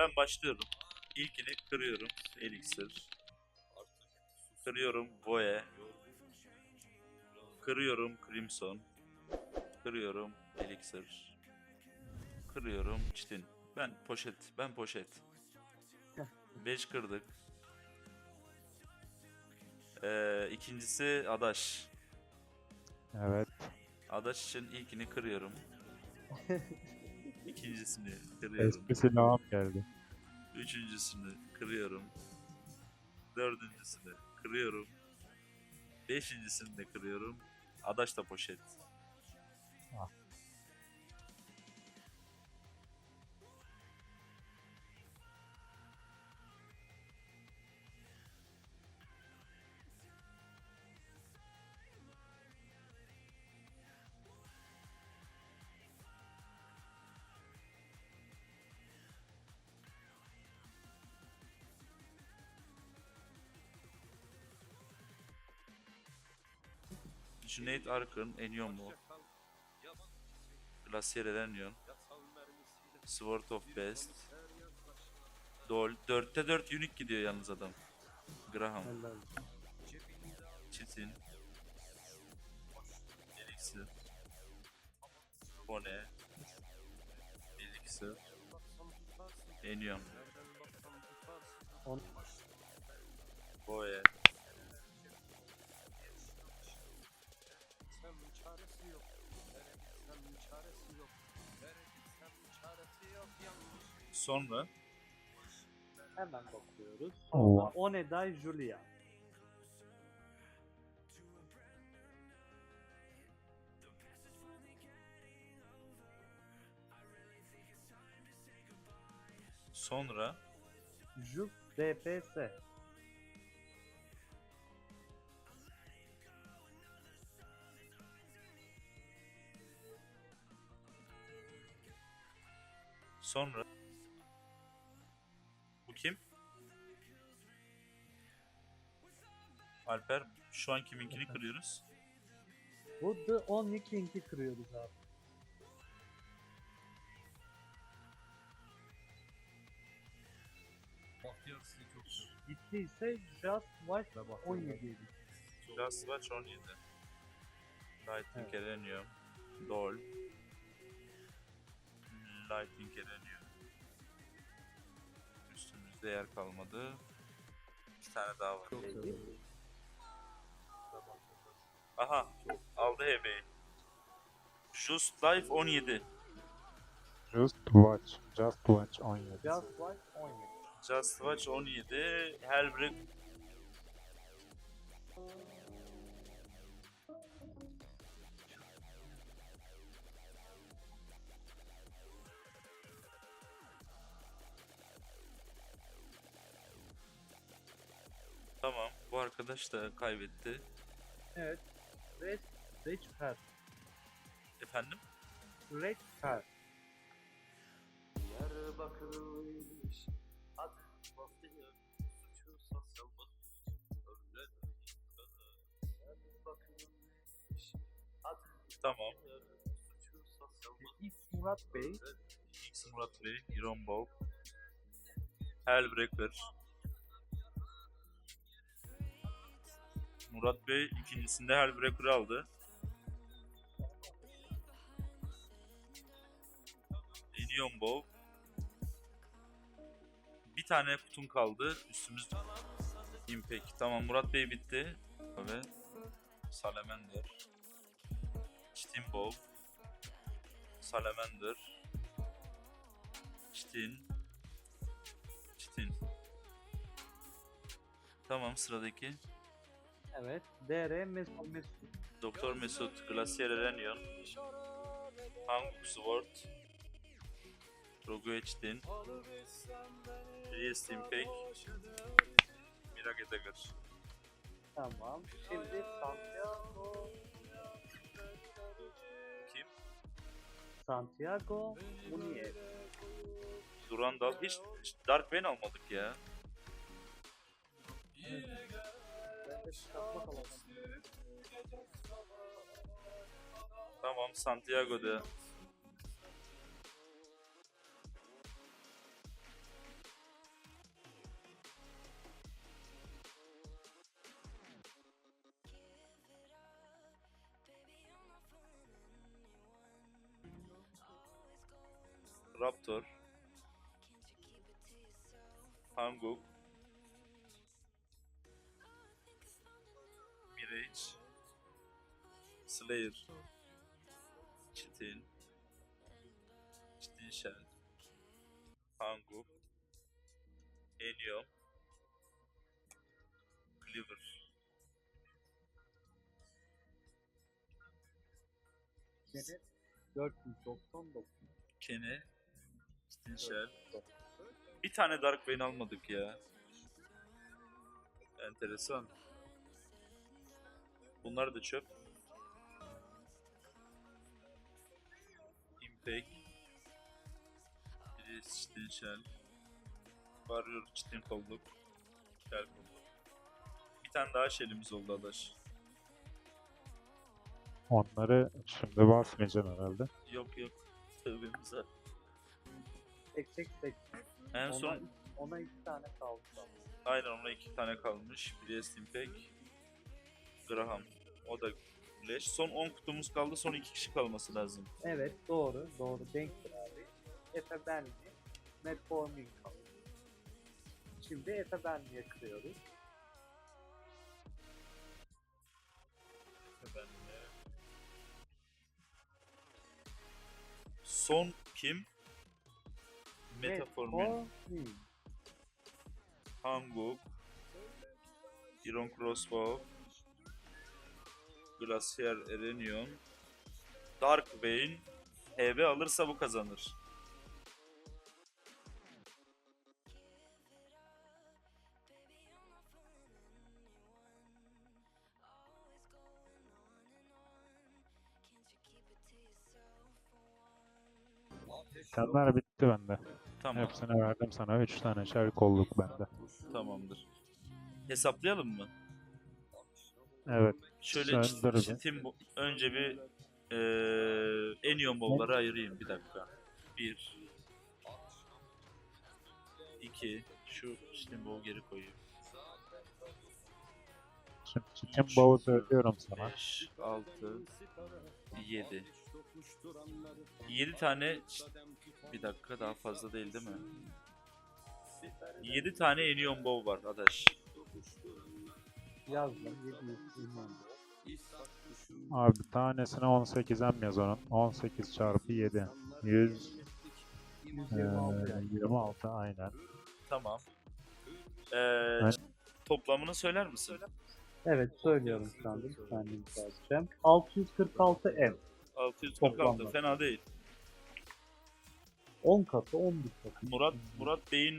Ben başlıyorum. İlkini kırıyorum. Elixir. Kırıyorum Voe. Kırıyorum Crimson. Kırıyorum Elixir. Kırıyorum Çitin. Ben poşet. Ben poşet. 5 kırdık. Ee, ikincisi Adaş. Evet. Adaş için ilkini kırıyorum. İkincisini kırıyorum. Eski silahım geldi. Üçüncüsünü kırıyorum. Dördüncüsünü kırıyorum. Beşincisini de kırıyorum. Adaş da poşet. Ah. Cüneyt Arkın, Enion mu? Glacier Enion. Sword of Best. Dol. 4'te 4 unique gidiyor yalnız adam. Graham. Çetin. Elixir. Bone. Elixir. Enion. On- Boye. Sonra Hemen bakıyoruz. Sonra Oneday Julia. sonra Jup DPS. Sonra bu kim? Alper şu an kiminkini kırıyoruz? Bu The Only King'i kırıyoruz abi. Gittiyse Just Watch 17 'ydi. Just Watch 17. Lightning Evet. Erenium. Dol. Lightning Erenium. Üstümüzde yer kalmadı. İki tane daha var. Aha aldı hebeyi. Just Life 17. Just watch. Just watch 17. Just Watch 17. Just Watch 17. Hellbreak arkadaş da kaybetti. Evet. Red, Red Pass. Efendim? Red Pass. Diyarbakırlıymış adı mafya suçu sosyal bakış öyle Diyarbakırlıymış adı Tamam. suçu sosyal X Murat Bey. X Murat Bey, Iron Ball. Hellbreaker. Murat Bey ikincisinde Hellbreaker'ı aldı. Enion Bow. Bir tane kutum kaldı. Üstümüzde Impact. Tamam Murat Bey bitti. Tabii. Salamander. Steam Bow. Salamander. Çitin. Çitin. Tamam sıradaki. Evet. DR Mesut Mesut. Doktor Mesut, Glacier Erenion, Hanguk Sword, Rogu Çitin, Priest Impact, Mirage Dagger. Tamam. Şimdi Santiago. Kim? Santiago Munier. Durandal. Hiç, hiç Dark Vein almadık ya. Tamam Santiago'da. Raptor Hanguk Mirage. Slayer. Çitin. Çitin Shell. Hanguk. Enium. Cleaver. Seni 499. Kenny. Çitin Shell. Bir tane Dark Vein almadık ya. Enteresan. Bunlar da çöp. Impact. Çitin Shell. Warrior Çitin kolluk. Shell kolluk. Bir tane daha şelimiz oldu adaş. Onları şimdi basmayacaksın herhalde. Yok yok. Tövbemize. Tek tek tek. En Ona, son ona iki tane kaldı. aynen ona iki tane kalmış. Priest Impact. Graham. O da Leş. Son 10 kutumuz kaldı. Son 2 kişi kalması lazım. Evet doğru. Doğru. Denktir abi. Efe Benli. Metformin kaldı. Şimdi Efe Benli'ye kırıyoruz. Son kim? Metaformin, Metformin. Hanguk, Iron Crossbow, Glacier Erenion, Dark Vein, HB alırsa bu kazanır. Kendiler bitti bende. Tamam, Hepsini verdim sana. 3 tane şer kolluk bende. tamamdır. Hesaplayalım mı? Evet. Şöyle bir. çitim önce bir eee Enion bowl'ları ayırayım bir dakika. Bir. İki. Şu çitim bowl geri koyayım. Şimdi chicken bowl söylüyorum sana. 5, 6, 7. 7 tane bir dakika daha fazla değil değil mi? 7 tane Enion Bow var adaş. Yazdım. 700 milyon. Abi tanesine 18 em yaz onun. 18 çarpı 7. 100, eee, 126 yani. 26 aynen. Tamam. Ee, toplamını söyler misin? Evet söylüyorum şu anda. Bir saniye müsaade 646 M. 646 Toplamda. fena değil. 10 katı 11 katı. Murat Murat Bey'in